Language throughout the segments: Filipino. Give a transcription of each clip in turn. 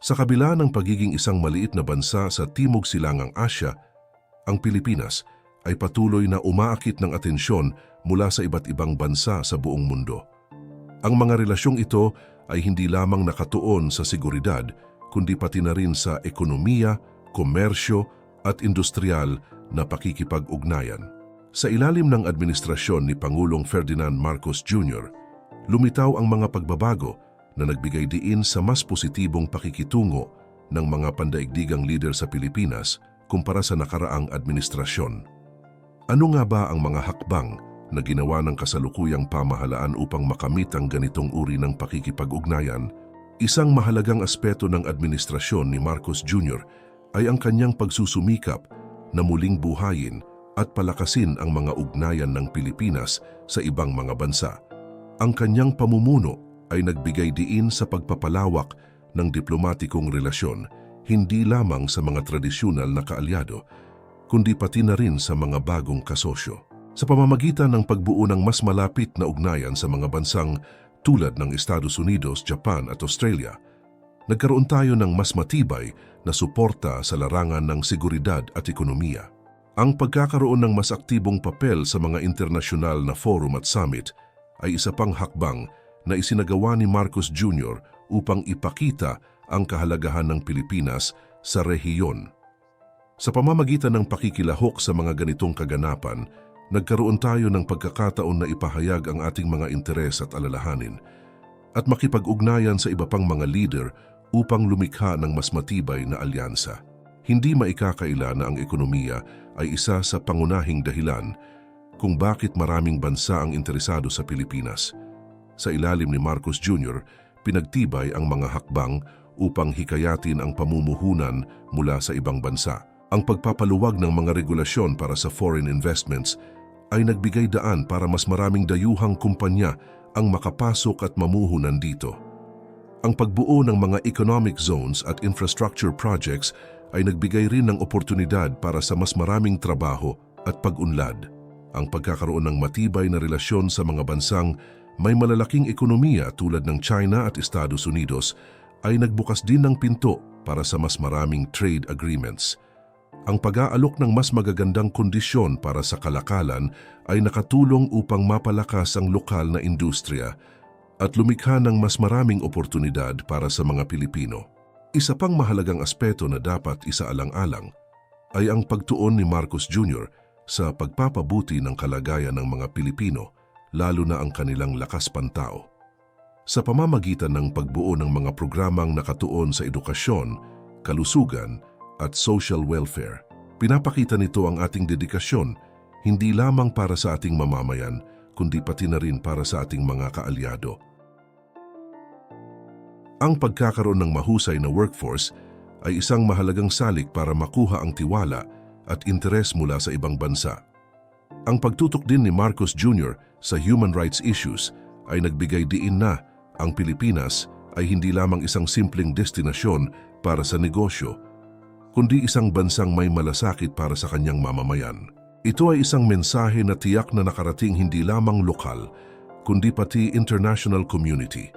Sa kabila ng pagiging isang maliit na bansa sa Timog Silangang Asya, ang Pilipinas ay patuloy na umaakit ng atensyon mula sa iba't ibang bansa sa buong mundo. Ang mga relasyong ito ay hindi lamang nakatuon sa seguridad, kundi pati na rin sa ekonomiya, komersyo at industrial na pakikipag-ugnayan. Sa ilalim ng administrasyon ni Pangulong Ferdinand Marcos Jr., lumitaw ang mga pagbabago na nagbigay diin sa mas positibong pakikitungo ng mga pandaigdigang leader sa Pilipinas kumpara sa nakaraang administrasyon. Ano nga ba ang mga hakbang na ginawa ng kasalukuyang pamahalaan upang makamit ang ganitong uri ng pakikipag-ugnayan? Isang mahalagang aspeto ng administrasyon ni Marcos Jr. ay ang kanyang pagsusumikap na muling buhayin at palakasin ang mga ugnayan ng Pilipinas sa ibang mga bansa. Ang kanyang pamumuno ay nagbigay diin sa pagpapalawak ng diplomatikong relasyon hindi lamang sa mga tradisyonal na kaalyado, kundi pati na rin sa mga bagong kasosyo. Sa pamamagitan ng pagbuo ng mas malapit na ugnayan sa mga bansang tulad ng Estados Unidos, Japan at Australia, nagkaroon tayo ng mas matibay na suporta sa larangan ng seguridad at ekonomiya. Ang pagkakaroon ng mas aktibong papel sa mga internasyonal na forum at summit ay isa pang hakbang na isinagawa ni Marcos Jr. upang ipakita ang kahalagahan ng Pilipinas sa rehiyon. Sa pamamagitan ng pakikilahok sa mga ganitong kaganapan, nagkaroon tayo ng pagkakataon na ipahayag ang ating mga interes at alalahanin at makipag-ugnayan sa iba pang mga leader upang lumikha ng mas matibay na alyansa. Hindi maikakaila na ang ekonomiya ay isa sa pangunahing dahilan kung bakit maraming bansa ang interesado sa Pilipinas. Sa ilalim ni Marcos Jr., pinagtibay ang mga hakbang upang hikayatin ang pamumuhunan mula sa ibang bansa. Ang pagpapaluwag ng mga regulasyon para sa foreign investments ay nagbigay daan para mas maraming dayuhang kumpanya ang makapasok at mamuhunan dito. Ang pagbuo ng mga economic zones at infrastructure projects ay nagbigay rin ng oportunidad para sa mas maraming trabaho at pag-unlad. Ang pagkakaroon ng matibay na relasyon sa mga bansang may malalaking ekonomiya tulad ng China at Estados Unidos ay nagbukas din ng pinto para sa mas maraming trade agreements. Ang pag-aalok ng mas magagandang kondisyon para sa kalakalan ay nakatulong upang mapalakas ang lokal na industriya at lumikha ng mas maraming oportunidad para sa mga Pilipino. Isa pang mahalagang aspeto na dapat isaalang-alang ay ang pagtuon ni Marcos Jr. sa pagpapabuti ng kalagayan ng mga Pilipino, lalo na ang kanilang lakas pantao. Sa pamamagitan ng pagbuo ng mga programang nakatuon sa edukasyon, kalusugan at social welfare, pinapakita nito ang ating dedikasyon hindi lamang para sa ating mamamayan, kundi pati na rin para sa ating mga kaalyado. Ang pagkakaroon ng mahusay na workforce ay isang mahalagang salik para makuha ang tiwala at interes mula sa ibang bansa. Ang pagtutok din ni Marcos Jr. sa human rights issues ay nagbigay diin na ang Pilipinas ay hindi lamang isang simpleng destinasyon para sa negosyo, kundi isang bansang may malasakit para sa kanyang mamamayan. Ito ay isang mensahe na tiyak na nakarating hindi lamang lokal, kundi pati international community.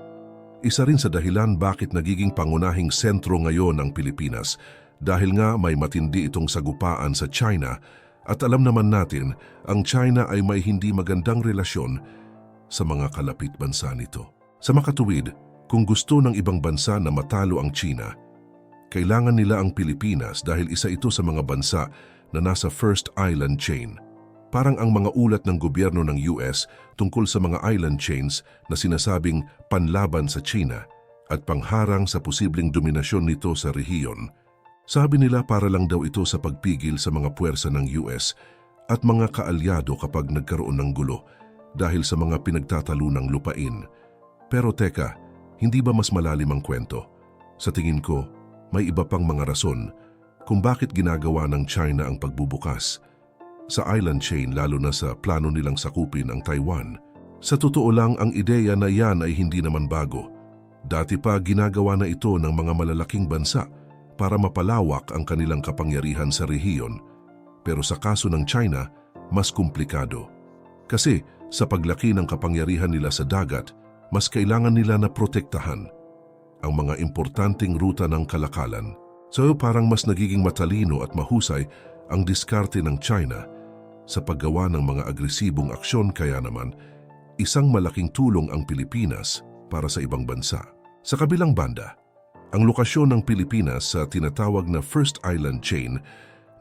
Isa rin sa dahilan bakit nagiging pangunahing sentro ngayon ang Pilipinas dahil nga may matindi itong sagupaan sa China at alam naman natin ang China ay may hindi magandang relasyon sa mga kalapit bansa nito. Sa makatuwid, kung gusto ng ibang bansa na matalo ang China, kailangan nila ang Pilipinas dahil isa ito sa mga bansa na nasa first island chain. Parang ang mga ulat ng gobyerno ng US tungkol sa mga island chains na sinasabing panlaban sa China at pangharang sa posibleng dominasyon nito sa rehiyon. Sabi nila para lang daw ito sa pagpigil sa mga puwersa ng US at mga kaalyado kapag nagkaroon ng gulo dahil sa mga pinagtatalunang lupain. Pero teka, hindi ba mas malalim ang kwento? Sa tingin ko, may iba pang mga rason kung bakit ginagawa ng China ang pagbubukas sa island chain lalo na sa plano nilang sakupin ang Taiwan. Sa totoo lang ang ideya na yan ay hindi naman bago. Dati pa ginagawa na ito ng mga malalaking bansa para mapalawak ang kanilang kapangyarihan sa rehiyon. Pero sa kaso ng China, mas komplikado. Kasi sa paglaki ng kapangyarihan nila sa dagat, mas kailangan nila na protektahan. ang mga importanteng ruta ng kalakalan. So parang mas nagiging matalino at mahusay ang diskarte ng China sa paggawa ng mga agresibong aksyon kaya naman isang malaking tulong ang Pilipinas para sa ibang bansa. Sa kabilang banda, ang lokasyon ng Pilipinas sa tinatawag na First Island Chain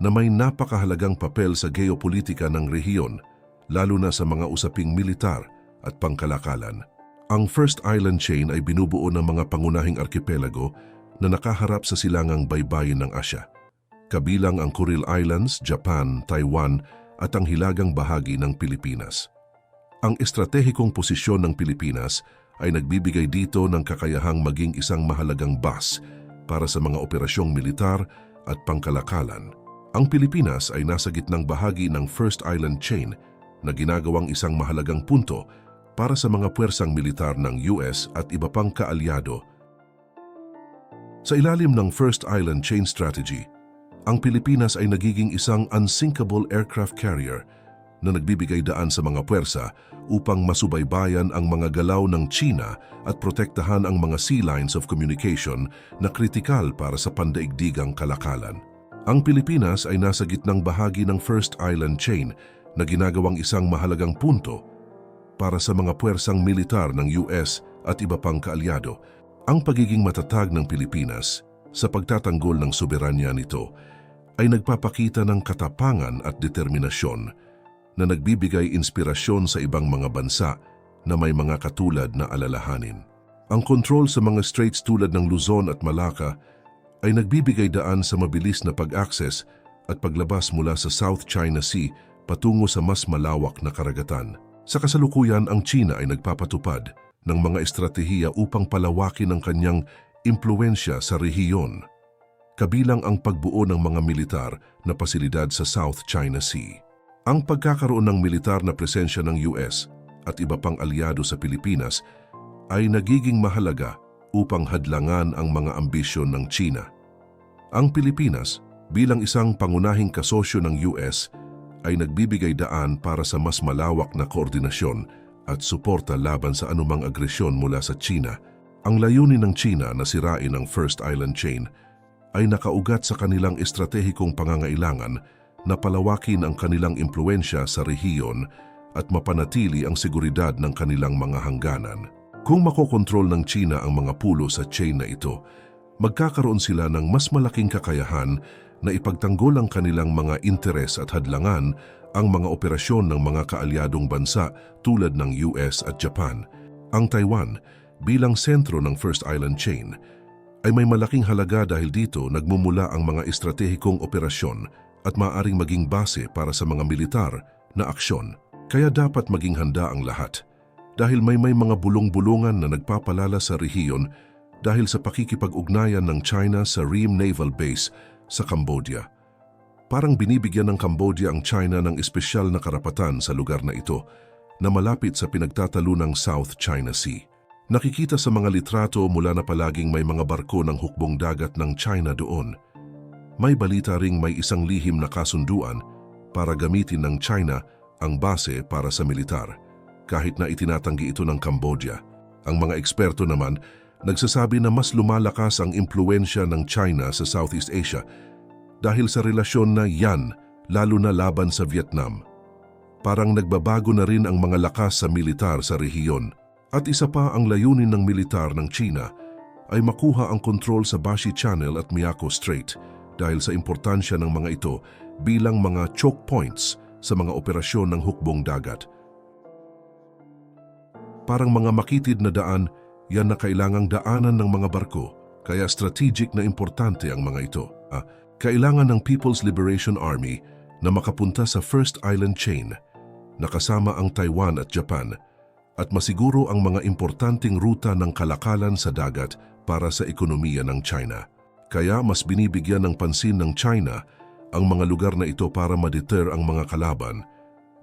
na may napakahalagang papel sa geopolitika ng rehiyon, lalo na sa mga usaping militar at pangkalakalan. Ang First Island Chain ay binubuo ng mga pangunahing arkipelago na nakaharap sa silangang baybayin ng Asya. Kabilang ang Kuril Islands, Japan, Taiwan at ang hilagang bahagi ng Pilipinas. Ang estratehikong posisyon ng Pilipinas ay nagbibigay dito ng kakayahang maging isang mahalagang bas para sa mga operasyong militar at pangkalakalan. Ang Pilipinas ay nasa gitnang bahagi ng First Island Chain na ginagawang isang mahalagang punto para sa mga puwersang militar ng US at iba pang kaalyado. Sa ilalim ng First Island Chain Strategy, ang Pilipinas ay nagiging isang unsinkable aircraft carrier na nagbibigay daan sa mga puwersa upang masubaybayan ang mga galaw ng China at protektahan ang mga sea lines of communication na kritikal para sa pandaigdigang kalakalan. Ang Pilipinas ay nasa gitnang bahagi ng First Island Chain na ginagawang isang mahalagang punto para sa mga puwersang militar ng US at iba pang kaalyado. Ang pagiging matatag ng Pilipinas sa pagtatanggol ng soberanya nito ay nagpapakita ng katapangan at determinasyon na nagbibigay inspirasyon sa ibang mga bansa na may mga katulad na alalahanin. Ang kontrol sa mga straits tulad ng Luzon at Malacca ay nagbibigay daan sa mabilis na pag-access at paglabas mula sa South China Sea patungo sa mas malawak na karagatan. Sa kasalukuyan, ang China ay nagpapatupad ng mga estratehiya upang palawakin ang kanyang impluensya sa rehiyon, kabilang ang pagbuo ng mga militar na pasilidad sa South China Sea. Ang pagkakaroon ng militar na presensya ng US at iba pang alyado sa Pilipinas ay nagiging mahalaga upang hadlangan ang mga ambisyon ng China. Ang Pilipinas bilang isang pangunahing kasosyo ng US ay nagbibigay daan para sa mas malawak na koordinasyon at suporta laban sa anumang agresyon mula sa China. Ang layunin ng China na sirain ang First Island Chain ay nakaugat sa kanilang estratehikong pangangailangan na palawakin ang kanilang impluensya sa rehiyon at mapanatili ang seguridad ng kanilang mga hangganan. Kung makokontrol ng China ang mga pulo sa chain na ito, magkakaroon sila ng mas malaking kakayahan na ipagtanggol ang kanilang mga interes at hadlangan ang mga operasyon ng mga kaalyadong bansa tulad ng US at Japan. Ang Taiwan, bilang sentro ng First Island Chain, ay may malaking halaga dahil dito nagmumula ang mga estratehikong operasyon at maaring maging base para sa mga militar na aksyon. Kaya dapat maging handa ang lahat dahil may may mga bulong-bulungan na nagpapalala sa rehiyon dahil sa pakikipag-ugnayan ng China sa Ream Naval Base sa Cambodia. Parang binibigyan ng Cambodia ang China ng espesyal na karapatan sa lugar na ito na malapit sa pinagtatalo ng South China Sea. Nakikita sa mga litrato mula na palaging may mga barko ng hukbong dagat ng China doon. May balita ring may isang lihim na kasunduan para gamitin ng China ang base para sa militar kahit na itinatanggi ito ng Cambodia. Ang mga eksperto naman nagsasabi na mas lumalakas ang impluensya ng China sa Southeast Asia dahil sa relasyon na yan lalo na laban sa Vietnam. Parang nagbabago na rin ang mga lakas sa militar sa rehiyon at isa pa ang layunin ng militar ng China ay makuha ang kontrol sa Bashi Channel at Miyako Strait dahil sa importansya ng mga ito bilang mga choke points sa mga operasyon ng hukbong dagat. Parang mga makitid na daan, yan na kailangang daanan ng mga barko, kaya strategic na importante ang mga ito. Ah, kailangan ng People's Liberation Army na makapunta sa First Island Chain, nakasama ang Taiwan at Japan, at masiguro ang mga importanteng ruta ng kalakalan sa dagat para sa ekonomiya ng China. Kaya mas binibigyan ng pansin ng China ang mga lugar na ito para ma-deter ang mga kalaban,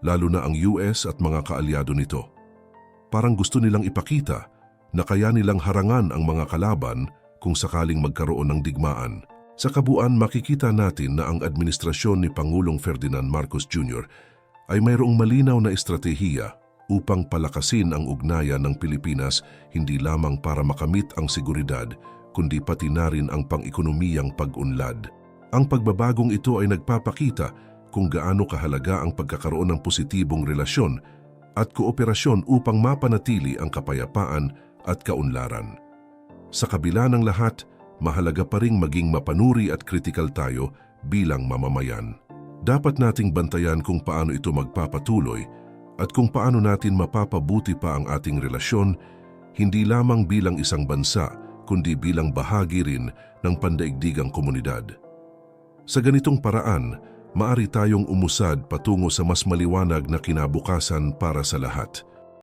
lalo na ang US at mga kaalyado nito. Parang gusto nilang ipakita na kaya nilang harangan ang mga kalaban kung sakaling magkaroon ng digmaan. Sa kabuuan makikita natin na ang administrasyon ni Pangulong Ferdinand Marcos Jr. ay mayroong malinaw na estratehiya upang palakasin ang ugnayan ng Pilipinas hindi lamang para makamit ang seguridad, kundi pati na rin ang pang-ekonomiyang pag-unlad. Ang pagbabagong ito ay nagpapakita kung gaano kahalaga ang pagkakaroon ng positibong relasyon at kooperasyon upang mapanatili ang kapayapaan at kaunlaran. Sa kabila ng lahat, mahalaga pa ring maging mapanuri at kritikal tayo bilang mamamayan. Dapat nating bantayan kung paano ito magpapatuloy at kung paano natin mapapabuti pa ang ating relasyon hindi lamang bilang isang bansa kundi bilang bahagi rin ng pandaigdigang komunidad. Sa ganitong paraan, maari tayong umusad patungo sa mas maliwanag na kinabukasan para sa lahat.